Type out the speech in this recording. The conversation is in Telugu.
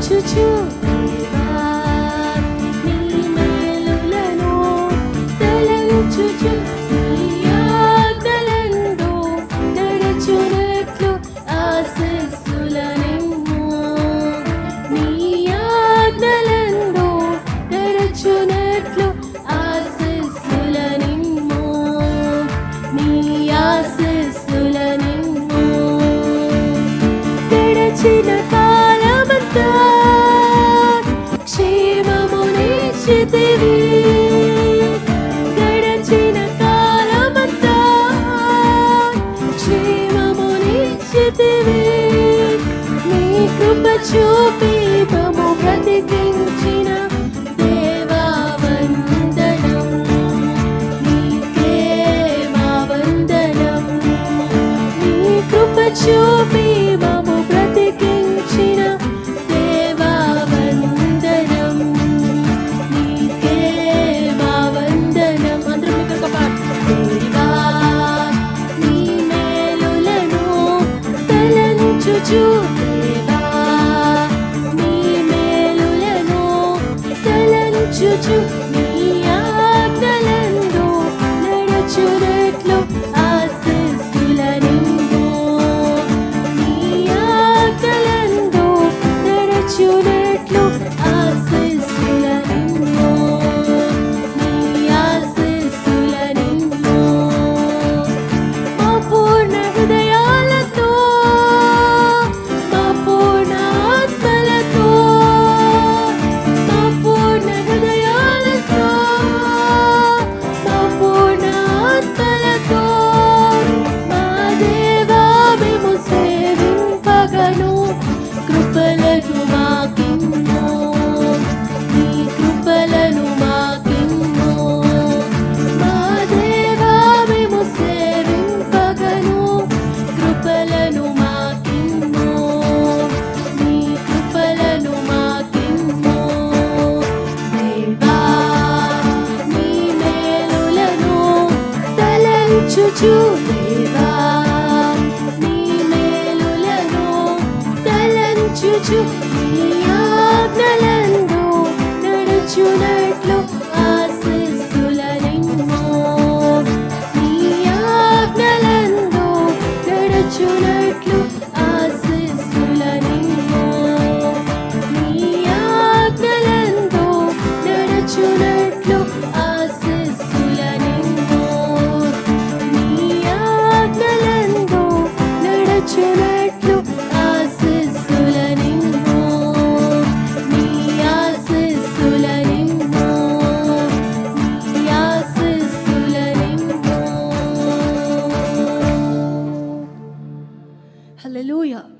Choo choo. మరిచితివి గడచిన కాలమంతా క్షేమమునిచ్చితివి నీ కృప చూపి మము బ్రతికించిన దేవా వందనం నీకే మా వందనం నీ కృప చూపి sujud కృపలను మాకిమ్మో. నీ కృపలను మాకిమ్మో. మా దేవా మేము సేవింపగను. కృపలను మాకిమ్మో. నీ కృపలను మాకిమ్మో. దేవా నీ మేలులను తలంచుచు you. Hallelujah.